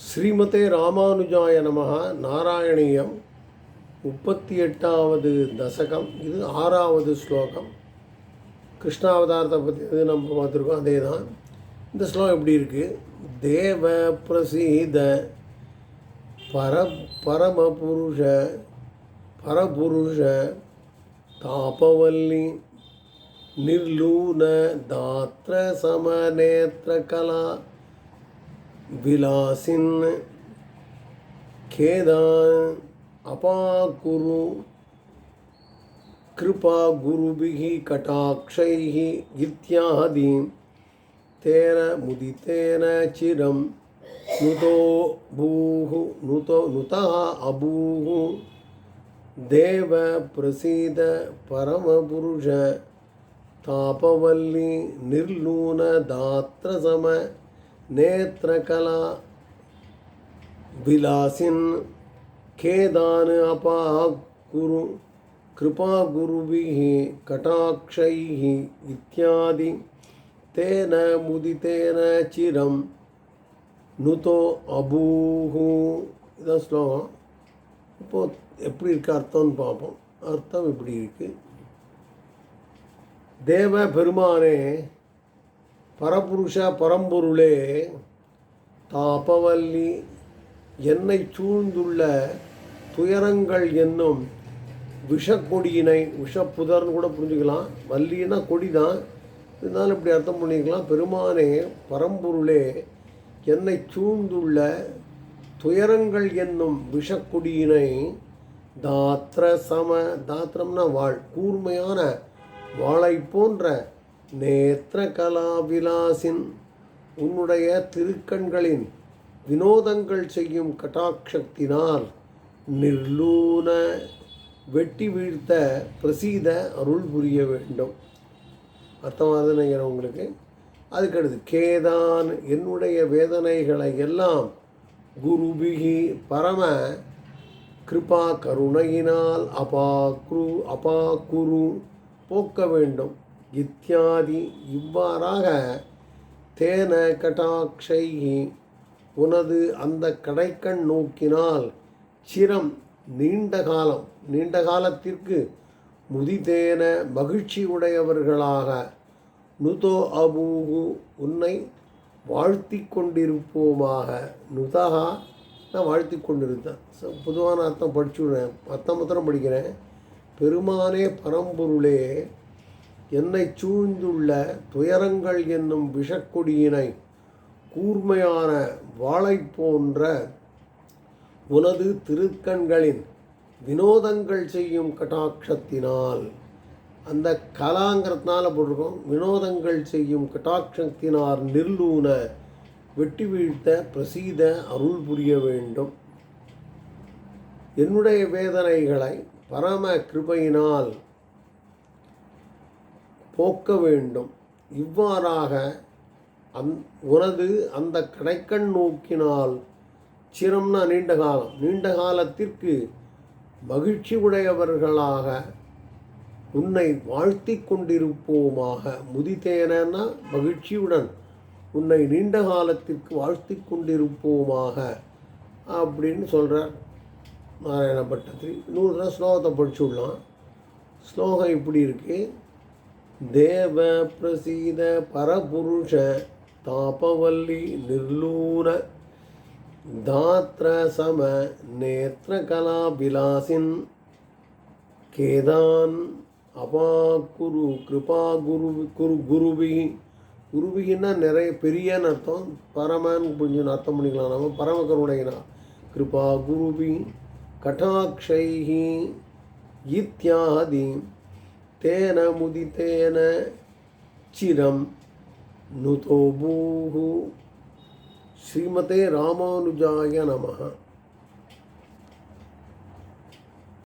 ஸ்ரீமதே ராமானுஜாய நமக நாராயணீயம் முப்பத்தி எட்டாவது தசகம். இது ஆறாவது ஸ்லோகம். கிருஷ்ணாவதாரத்தை பற்றி இது நம்ம பார்த்துருக்கோம் அதே தான் இந்த ஸ்லோகம் எப்படி இருக்குது தேவ பிரசீத பர பரமபுருஷ பரபுருஷ தாபவல்லி நிர்லூன தாத்திர சமநேத்திர கலா. விலாசின் கேதான் அபாகுரு கிருபா குருபிகி கட்டாட்சைகி இத்தியாதி தேர முதித்தேன சிரம். நுதோ பூஹு நுதோ நுதா அபூஹு தேவ பிரசீத பரமபுருஷ தாபவல்லி நிர்லூன தாத்திரசம நேத்திரகலா விலாசின் கேதான அப்பா குரு कृपागुरुभिः कटाक्षैः इत्यादि तेन मुदितेन चिरं நுதோ அபூஹு. இதான் ஸ்லோகம். இப்போது எப்படி இருக்குது அர்த்தம்னு பார்ப்போம். அர்த்தம் இப்படி இருக்குது தேவ பெருமானே பரபுருஷ பரம்பொருளே தாபவல்லி என்னை சூழ்ந்துள்ள துயரங்கள் என்னும் விஷக்கொடியினை விஷப்புதர்னு கூட புரிஞ்சுக்கலாம். வல்லின்னா கொடி தான் இருந்தாலும் இப்படி அர்த்தம் பண்ணிக்கலாம். பெருமானே பரம்பொருளே என்னை சூழ்ந்துள்ள துயரங்கள் என்னும் விஷக்கொடியினை தாத்திர சம தாத்திரம்னா வாழ் கூர்மையான வாளை போன்ற நேத்திர கலாவிலாசின் உன்னுடைய திருக்கண்களின் வினோதங்கள் செய்யும் கட்டாட்சத்தினால் நிர்லூன வெட்டி வீழ்த்த பிரசீத அருள் புரிய வேண்டும். அர்த்தமாக நினைக்கிறேன் உங்களுக்கு அதுக்கடுத்து கேதான் என்னுடைய வேதனைகளை எல்லாம் குருபிகி பரம கிருபா கருணையினால் அபாக்ரு அபாக்குரு போக்க வேண்டும். இத்தியாதி இவ்வாறாக தேன கட்டாட்சைகி உனது அந்த கடைக்கண் நோக்கினால் சிரம் நீண்ட காலம் நீண்ட காலத்திற்கு முதிதேன மகிழ்ச்சி உடையவர்களாக நுதோ அபூகு உன்னை வாழ்த்தி கொண்டிருப்போமாக. நுதகா நான் வாழ்த்தி கொண்டிருந்தேன். ஸோ பொதுவான அர்த்தம் படிச்சுடுறேன். அர்த்தம் மாத்திரம் படிக்கிறேன். பெருமானே பரம்பொருளே என்னை சூழ்ந்துள்ள துயரங்கள் என்னும் விஷக்கொடியினை கூர்மையான வாளை போன்ற உனது திருக்கண்களின் வினோதங்கள் செய்யும் கட்டாட்சத்தினால் அந்த கலாங்கிறதுனால போட்டிருக்கோம் வினோதங்கள் செய்யும் கட்டாட்சத்தினார் நிர்லூன வெட்டி வீழ்த்த பிரசீத அருள் புரிய வேண்டும். என்னுடைய வேதனைகளை பரம கிருபையினால் போக்க வேண்டும். இவ்வாறாக அந் உனது அந்த கடைக்கண் நோக்கினால் சிரம்னா நீண்ட காலம். நீண்ட காலத்திற்கு மகிழ்ச்சி உடையவர்களாக உன்னை வாழ்த்தி கொண்டிருப்போமாக. முதிதேனா மகிழ்ச்சியுடன் உன்னை நீண்ட காலத்திற்கு வாழ்த்தி கொண்டிருப்போமாக அப்படின்னு சொல்கிறார் நாராயண பட்டத்திரி தான் ஸ்லோகத்தை படிச்சுடலாம் ஸ்லோகம் இப்படி இருக்குது தேவ பிரசீத பரபுருஷ தாபவல்லி நிர்லூர தாத்ர சம நேத்திர கலா விலாசின் கேதான் அபாக்குரு கிருபா குரு குரு குருவி. குருவின்னா நிறைய பெரியன்னு அர்த்தம். பரமன் கொஞ்சம் அர்த்தம் பண்ணிக்கலாம் நம்ம. பரமகருடையனா கிருபா குருவி கட்டாட்சைஹி இத்தியாதி. தேன முதித்தேன சிரம் நுதோபூஹு ஸ்ரீமதே ராமானுஜாய நமஹா